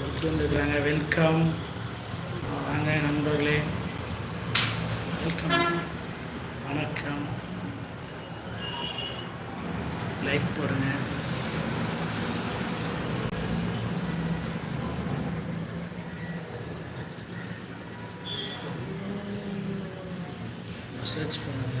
ஒருத்தர் வந்துருக்குறாங்க வெல்கம் வாங்க நண்பர்களே வெல்கம் வணக்கம் லைக் போடுங்க மெசேஜ் பண்ணுங்க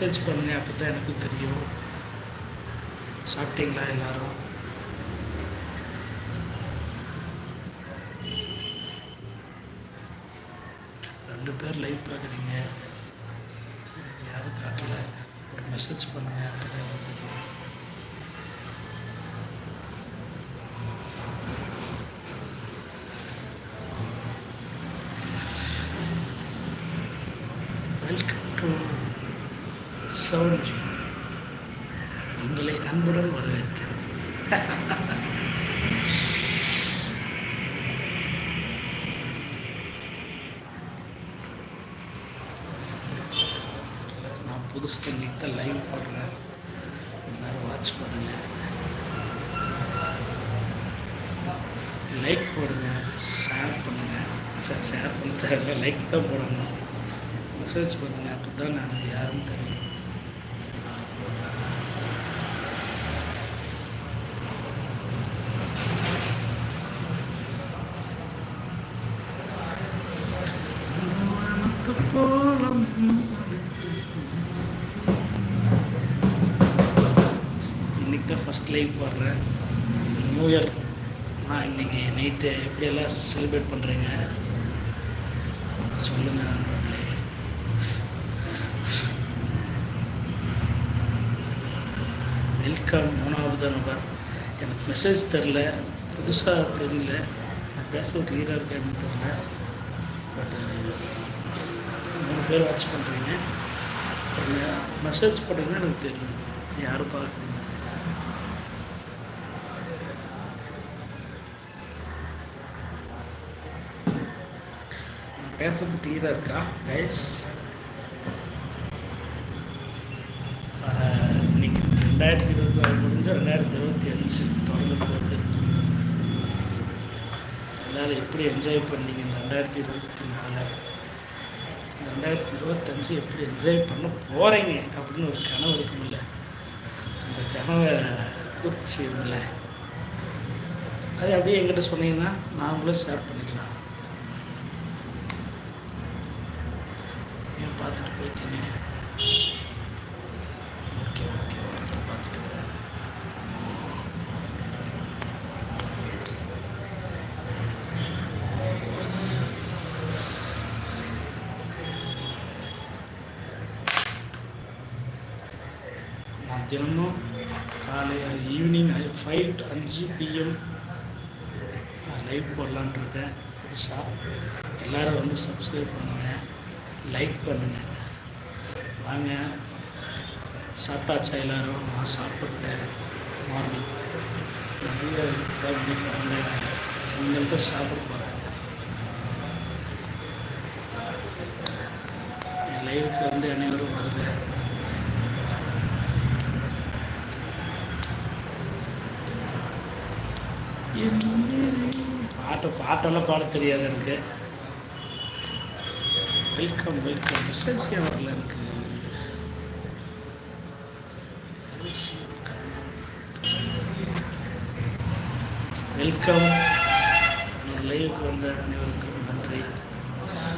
மெசேஜ் பண்ணுங்க அப்போ தான் எனக்கு தெரியும். சாப்பிட்டீங்களா எல்லாரும்? ரெண்டு பேர் லைவ் பார்க்குறீங்க. யாரும் காட்டல. ஒரு மெசேஜ் பண்ணுங்க அப்போ தான் எனக்கு தெரியும் வெல்கம் டு சவுண்ட் உங்களை அன்புடன் வரவேற்கிறேன். நான் புதுசு இன்னைக்கு தான் லைவ் போடுறேன். எல்லாரும் வாட்ச் பண்ணுங்க. லைக் போடுங்க ஷேர் பண்ணுங்க. சார் ஷேர் பண்ண தேவையில்ல லைக் தான் போடணும். மெசேஜ் பண்ணுங்க அப்போ தான் நான் யாருன்னு தெரியும் போலம் இன்னைக்கு தான் ஃபஸ்ட் லைவ் போடுறேன் நியூ இயர் அண்ணா இன்றைக்கி நைட்டு எப்படியெல்லாம் செலிப்ரேட் பண்ணுறீங்க சொல்லுங்கள் நண்பர்களே. வெல்கம் மூணாவது நபர். எனக்கு மெசேஜ் தெரில புதுசாக தெரியல. நான் பேசுறது கிளியராக இருக்கேன்னு தெரில பட் மூணு பேர் வாட்ச் பண்ணுறீங்க மெசேஜ் போட்டிங்கன்னா எனக்கு தெரியும். யாரும் பார்க்குறீங்க நான் பேசுறது கிளியராக இருக்கா கைஸ் வர இன்னைக்கு ரெண்டாயிரத்தி இருபத்தி ஆறு முடிஞ்ச ரெண்டாயிரத்தி இருபத்தி அஞ்சு தொடங்க போகுது எல்லோரும் எப்படி என்ஜாய் பண்ணீங்க இந்த ரெண்டாயிரத்தி இருபத்தி நாலு? இந்த ரெண்டாயிரத்தி இருபத்தஞ்சு எப்படி என்ஜாய் பண்ண போகிறீங்க அப்படின்னு ஒரு கனவு இருக்குமில்ல அந்த கனவை பூர்த்தி செய்யணும்ல அது அப்படியே எங்கிட்ட சொன்னீங்கன்னா நாமளும் ஷேர் பண்ணிக்கலாம் ஏன் பார்த்துட்டு போயிட்டீங்க ஓகே ஓகே ஒருத்தர் பார்த்துட்டு நான் தினமும் காலை ஈவினிங் ஃபைவ் அஞ்சு பிஎம் லைவ் போடலான்ட்டுருக்கேன் புதுசாக எல்லோரும் வந்து சப்ஸ்கிரைப் பண்ணுங்கள் லைக் பண்ணுங்கள் வாங்க. சாப்பிட்டாச்சா எல்லோரும்? நான் சாப்பிட்டேன். மார்னிங் நிறைய எங்கள்கிட்ட சாப்பிட போகிறாங்க என் லைவுக்கு வந்து அனைவரும் வருங்க பாட்டு பாட்டெல்லாம் பாட தெரியாது எனக்கு. வெல்கம் வெல்கம் மெசேஜ் வரல எனக்கு வெல்கம் லைவுக்கு வந்த அனைவருக்கும் நன்றி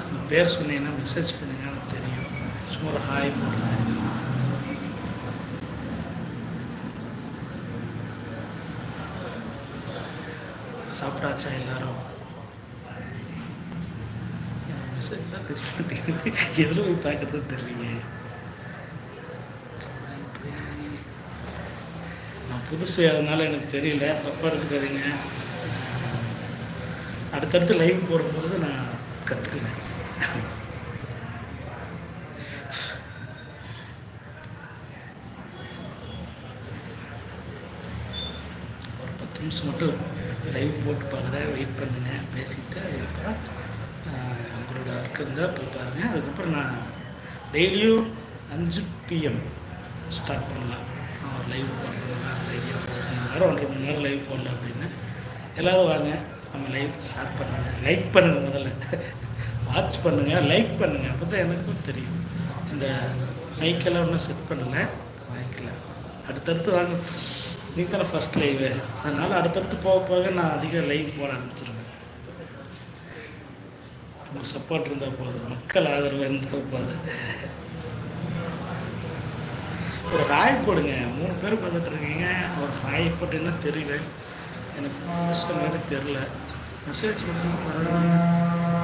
உங்கள் பேர் சொன்னீங்கன்னா மெசேஜ் பண்ணுங்க எனக்கு தெரியும் சும்மா ஒரு ஹாய் போடுறேன் சாப்பிட்டாச்சா எல்லாரும் தெரிய மாட்டேங்குது எதில் போய் பார்க்குறது தெரியலையே. நான் புதுசு அதனால் எனக்கு தெரியல. தப்பாக எடுத்துக்காதீங்க. அடுத்தடுத்து லைவ் போடும்போது நான் கற்றுக்குவேன் ஒரு பத்து நிமிஷம் மட்டும் லைவ் போட்டு பார்க்குறேன் வெயிட் பண்ணுங்க பேசிட்டு அதுக்கப்புறம் உங்களோட ஒர்க் இருந்தால் போய் பாருங்கள் அதுக்கப்புறம் நான் டெய்லியும் அஞ்சு பிஎம் ஸ்டார்ட் பண்ணலாம். லைவ் போடலாம் ஐடியா ஒரு மணி நேரம் ஒன்றரை மணி நேரம் லைவ் போடலாம் அப்படின்னு. எல்லோரும் வாங்க. நம்ம லைவ் ஸ்டார்ட் பண்ணுங்கள் லைக் பண்ணுங்கள் முதல்ல. வாட்ச் பண்ணுங்கள் லைக் பண்ணுங்கள் அப்போ தான் எனக்கும் தெரியும். இந்த மைக்கெல்லாம் ஒன்றும் செட் பண்ணலை. மைக்கில் அடுத்தடுத்து வாங்க. நீங்கள் தானே ஃபஸ்ட் லைவு அதனால் அடுத்தடுத்து போக போக நான் அதிக லைவ் போட ஆரம்பிச்சிருவேன். நமக்கு சப்போர்ட் இருந்தால் போதும். மக்கள் ஆதரவு இருந்தால் போதும். ஒரு ஹாய் போடுங்க. மூணு பேர் பார்த்துட்டு இருக்கீங்க. ஒரு ஹாய் போட்டுன்னா தெரியல. எனக்கு புதுசாக மாதிரி தெரில மெசேஜ் பண்ணுங்க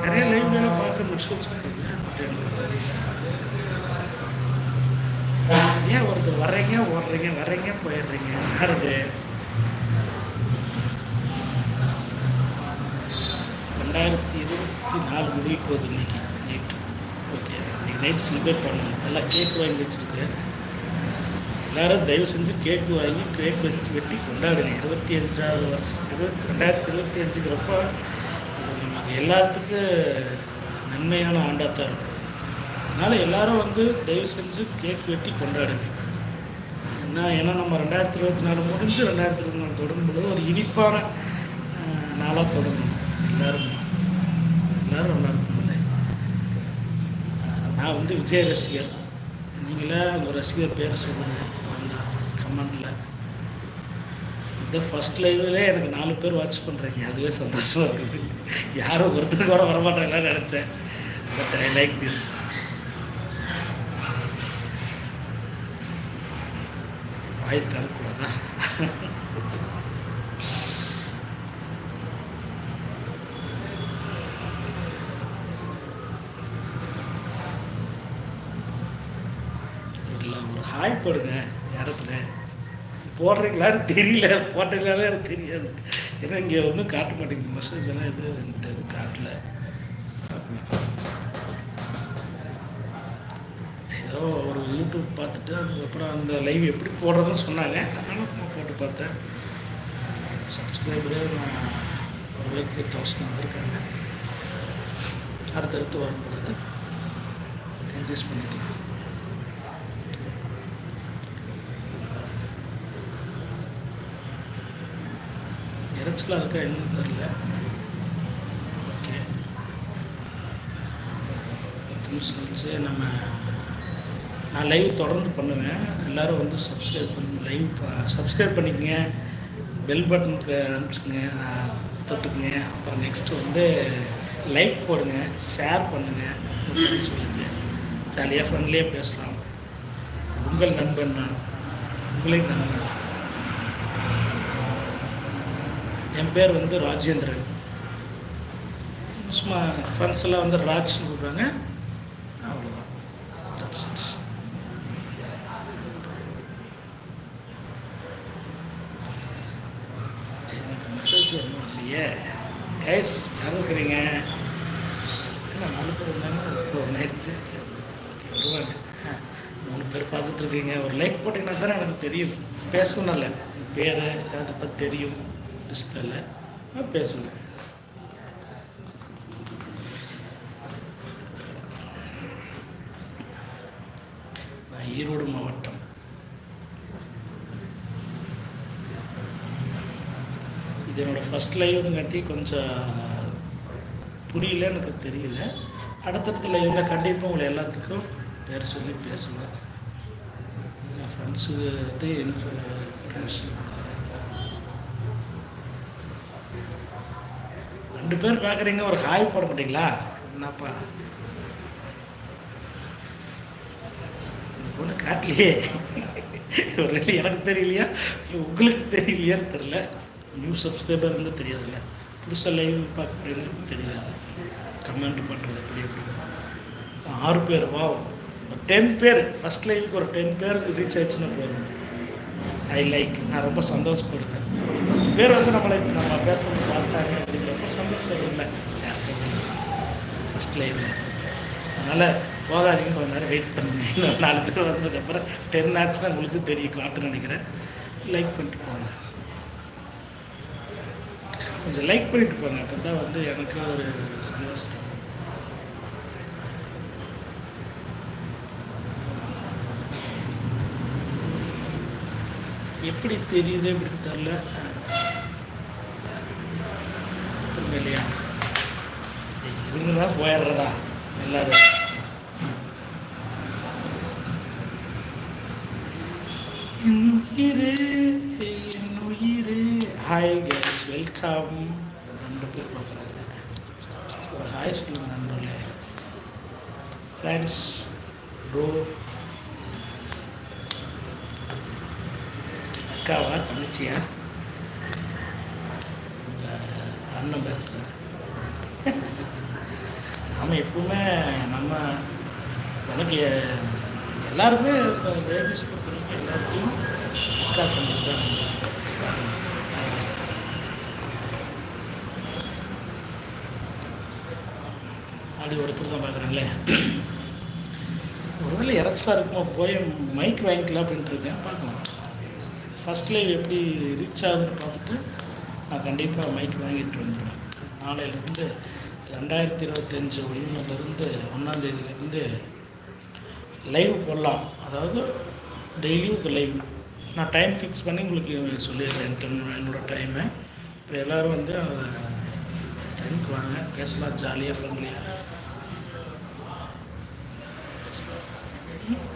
நிறைய லைவ்ல பார்க்குற மெசேஜ் பண்ணுங்க பட் எனக்கு தெரியல. ஏன் ஒருத்தர் வர்றீங்க? ஓடுறீங்க. வர்றீங்க போயிடுறீங்க. யாருது? ரெண்டாயிரம் இருபத்தி நாலு முடிய போகுது இன்னைக்கு நைட்டு ஓகே இன்றைக்கி நைட் செலிப்ரேட் பண்ணணும். நல்லா கேக் வாங்கி வச்சுருக்கேன். எல்லாரும் தயவு செஞ்சு கேக்கு வாங்கி கேக் வச்சு வெட்டி கொண்டாடுங்க. இருபத்தி அஞ்சாவது வருஷம் இருபத்தி ரெண்டாயிரத்தி இருபத்தி அஞ்சுங்கிறப்ப அது நமக்கு எல்லாத்துக்கும் நன்மையான ஆண்டாக தான் இருக்கும். அதனால் எல்லோரும் வந்து தயவு செஞ்சு கேக் வெட்டி கொண்டாடுங்க. என்ன ஏன்னா நம்ம ரெண்டாயிரத்தி இருபத்தி நாலு முடிஞ்சு ரெண்டாயிரத்தி இருபத்தி நாலு தொடங்கும் பொழுது ஒரு இனிப்பான நாளாக தொடங்கணும் எல்லாரும் இருந்தாலும் நல்லா இருக்கும்ல நான் வந்து விஜய் ரசிகர் நீங்களே உங்கள் ரசிகர் பேரை சொல்லுங்கள் கமெண்டில். இந்த ஃபஸ்ட் லைவ்லே எனக்கு நாலு பேர் வாட்ச் பண்ணுறீங்க அதுவே சந்தோஷமாக இருக்குது. யாரும் ஒருத்தர் கூட வரமாட்டாங்களான்னு நினச்சேன். பட் ஐ லைக் திஸ் வாய் தரக்கூடாதா இல்லை ஹாய் போடுங்க இடத்துல போடுறீங்களான்னு தெரியல போட்டீங்களான்னு எனக்கு தெரியாது. ஏன்னா இங்கே ஒன்றும் காட்ட மாட்டேங்குது. மெசேஜ் எல்லாம் எதுவும் என்கிட்ட எதுவும் காட்டல. ஏதோ ஒரு யூடியூப் பார்த்துட்டு அதுக்கப்புறம் அந்த லைவ் எப்படி போடுறதுன்னு சொன்னாங்க. அதனால நான் போட்டு பார்த்தேன். சப்ஸ்கிரைபரே நான் ஓரளவுக்கு தௌசண்ட் வந்திருக்காங்க. அடுத்தடுத்து வரும் பொழுது இன்க்ரீஸ் பண்ணிக்கலாம். இறைச்சலாக இருக்கா என்னன்னு தெரில ஓகே. பத்து நிமிஷம் கழிச்சு நம்ம நான் லைவ் தொடர்ந்து பண்ணுவேன். எல்லோரும் வந்து சப்ஸ்கிரைப் பண்ணு லைவ் சப்ஸ்கிரைப் பண்ணிக்கங்க. பெல் பட்டன் அனுப்பிச்சுங்க தொட்டுக்குங்க. அப்புறம் நெக்ஸ்ட்டு வந்து லைக் போடுங்க ஷேர் பண்ணுங்கள் ஃப்ரெண்ட்ஸுங்களுக்கு ஜாலியாக ஃப்ரெண்ட்லியாக பேசலாம். உங்கள் நண்பன் நான். உங்களின் நண்பன். என் பேர் வந்து ராஜேந்திரன். சும்மா ஃப்ரெண்ட்ஸ் எல்லாம் வந்து ராஜ்னு கூப்பிடுவாங்க அவ்வளோதான் எனக்கு மெசேஜ் ஒன்றும் இல்லையே கைஸ் யாரும் இருக்கிறீங்க? என்ன நாலு பேர் இருந்தாங்க இப்போ ஒன்று ஆயிடுச்சு சரி ஓகே வருவாங்க. மூணு பேர் பார்த்துட்டு இருக்கீங்க. ஒரு லைக் போட்டிங்கன்னா தானே எனக்கு தெரியும். பேசணும்ல பேர் அதை பற்றி தெரியும். டிஸ்பிளேல நான் பேசுவேன் நான் ஈரோடு மாவட்டம். இது என்னோடய ஃபஸ்ட் லைவ்னுங்காட்டி கொஞ்சம் புரியல எனக்கு தெரியல. அடுத்தடுத்த லைவில் கண்டிப்பாக உங்களை எல்லாத்துக்கும் பேர் சொல்லி பேசுவேன். என் ஃப்ரெண்ட்ஸுக்கு இன்ஃபர்மேஷன் ரெண்டு பேர் பார்க்குறீங்க ஒரு ஹாய் போட மாட்டீங்களா? என்னப்பா? இந்த பொண்ணு காட்டலையே. ஒரு எனக்கு தெரியலையா? உங்களுக்கு தெரியலையான்னு தெரில நியூ சப்ஸ்கிரைபர் இருந்தால் தெரியாதுல்ல. புதுசாக லைவ் பார்க்குறவங்களுக்கு தெரியாது. கமெண்ட் பண்ணுறது எப்படி எப்படி ஆறு பேர் வா ஒரு டென் பேர். ஃபஸ்ட் லைவுக்கு ஒரு டென் பேர் ரீச் ஆயிடுச்சுன்னா போதும். ஐ லைக் நான் ரொம்ப சந்தோஷப்படுறேன். பேர் வந்து நம்மளை நம்ம பேசுறது பார்த்தாங்க அப்படின்னு சந்தோஷம் இல்லை. ஃபஸ்ட் லைவில் அதனால் போகாதீங்க கொஞ்ச நேரம் வெயிட் பண்ணுங்க. நாலு பேர் வந்ததுக்கப்புறம் டென் ஆச்சுன்னா உங்களுக்கு தெரியும் காட்டுன்னு நினைக்கிறேன். லைக் பண்ணிட்டு போங்க. கொஞ்சம் லைக் பண்ணிட்டு போங்க. அப்போ தான் வந்து எனக்கு ஒரு சந்தோஷம். எப்படி தெரியுது அப்படின்னு தெரில திரும்ப இல்லையா? இவங்க போயிடுறதா? எல்லாரும். என் உயிரே என் உயிரே. ஹாய் கேஸ் வெல்கம் ரெண்டு பேர் பார்க்குறாங்க. ஒரு ஹாய் சொல்லுங்க நண்பர்களே. ஃப்ரெண்ட்ஸ் ப்ரோ அக்காவா தங்கச்சியா? நம்ம எப்பவுமே நம்ம எனக்கு எ- எல்லாருமே பேபிஸ் பொறுத்தவரைக்கும் எல்லாருக்கும் அக்கா தங்கச்சி தான் அப்படி ஒருத்தர் தான் பார்க்குறேங்களே. ஒருவேளை இறச்சலாக இருக்குமா போய் மைக் வாங்கிக்கலாம் அப்படின்ட்டு இருக்கேன். பார்க்கலாம். ஃபஸ்ட் லைவ் எப்படி ரீச் ஆகுதுன்னு பார்த்துட்டு நான் கண்டிப்பாக மைக் வாங்கிட்டு வந்துடுவேன். நாளையிலேருந்து ரெண்டாயிரத்தி இருபத்தஞ்சி ஒன்றுலேருந்து ஒன்றாந்தேதியிலேருந்து லைவ் போடலாம். அதாவது டெய்லியும் லைவ் நான் டைம் ஃபிக்ஸ் பண்ணி உங்களுக்கு சொல்லிடுறேன் டென் என்னோட டைமை இப்போ எல்லோரும் வந்து டைமுக்கு வாங்க. பேசலாம் ஜாலியாக ஃப்ரெண்ட்லியாக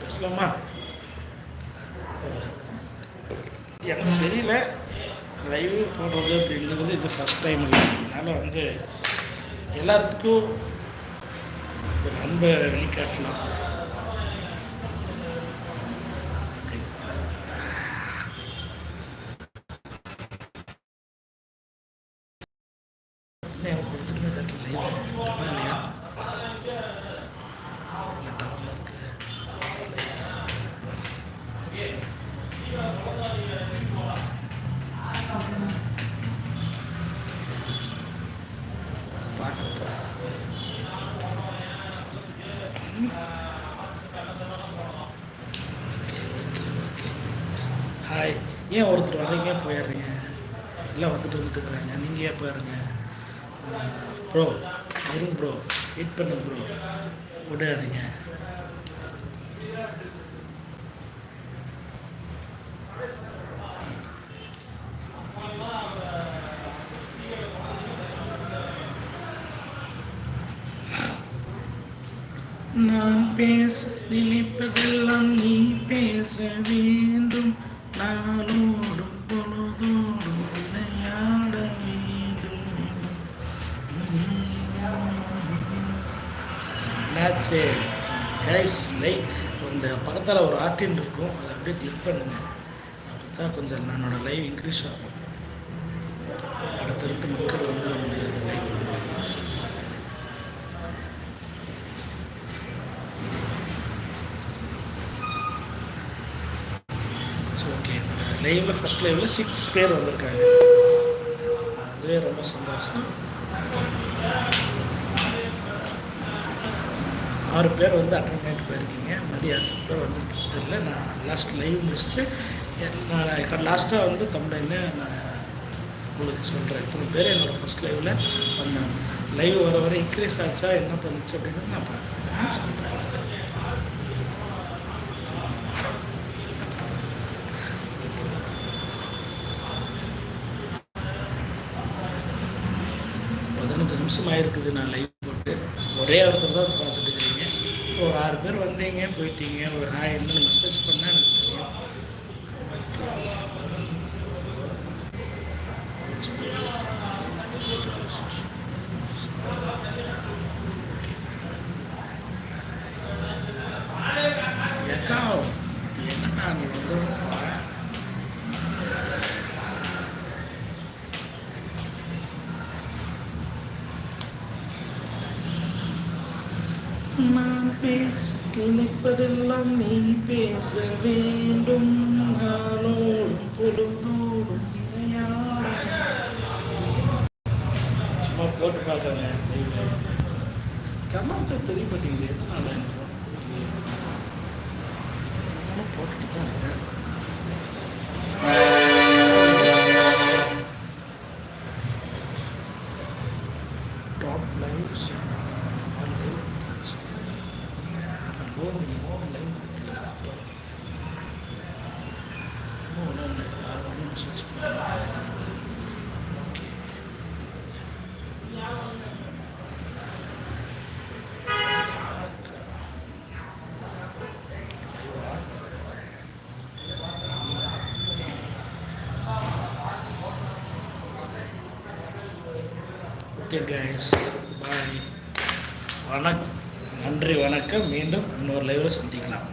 பேசலாமா. எனக்கு தெரியல. லைவ் போடுறது அப்படிங்கிறது இது ஃபஸ்ட் டைம் இல்லை. அதனால் வந்து எல்லாத்துக்கும் ஒரு அன்பை வெளிக்காட்டலாம். இல்லை, எனக்கு லைவ் இல்லையா இல்லை டவரில் இருக்கு பார்க்க ஹாய் ஏன் ஒருத்தர் வர்றீங்க போயிடுறீங்க? எல்லாம் வந்துட்டு வந்துட்டு இருக்கிறாங்க நீங்கள் ஏன் போயிடுங்க ப்ரோ வரும் ப்ரோ வெயிட் பண்ணுங்க ப்ரோ விடாதீங்க. என்னாச்சு கைஸ் லைக் இந்த பக்கத்தில் ஒரு ஆர்டின் இருக்கும். அதை அப்படியே கிளிக் பண்ணுங்கள் அப்படி தான் கொஞ்சம் என்னோட லைவ் இன்க்ரீஸ் ஆகும். அடுத்தடுத்து மக்கள் வந்து நம்ம லைக் ஓகே லைவில் ஃபஸ்ட் லைவில் சிக்ஸ் பேர் வந்திருக்காங்க. அதுவே ரொம்ப சந்தோஷம். ஆறு பேர் வந்து அட்டன் பண்ணிட்டு போயிருக்கீங்க. மறுபடியும் அடுத்த பேர் வந்துட்டு தெரியல. நான் லாஸ்ட் லைவ் முடிச்சுட்டு நான் லாஸ்ட்டாக வந்து தமிழில் நான் உங்களுக்கு சொல்கிறேன் இத்தனை பேர் என்னோடய ஃபஸ்ட் லைவில் வந்தாங்க. லைவ் வர வர இன்க்ரீஸ் ஆச்சா என்ன பண்ணுச்சு அப்படின்னு நான் பார்க்குறேன். சொல்கிறேன் பதினஞ்சு நிமிஷம் ஆயிருக்குது நான் லைவ் போட்டு ஒரே இடத்துல தான் பார்த்துட்டு இருக்கீங்க ஒரு ஆறு பேர் வந்தீங்க போயிட்டீங்க ஒரு ஹாய் என்ன மெசேஜ் பண்ணால் எனக்கு தெரியும். ஏக்கா என்னக்கா நீ வந்து நான் பேச நினைப்பதெல்லாம் நீ பேச வேண்டும். நாளோடும் பொழுதோடும் சும்மா போட்டு பார்க்குறேன் கமெண்ட் தெரிய மாட்டேங்குது எதனால போட்டுட்டு தான் இருக்கேன் ஓகே கைஸ் பாய் வணக் நன்றி வணக்கம். மீண்டும் இன்னொரு லைவில் சந்திக்கலாம்.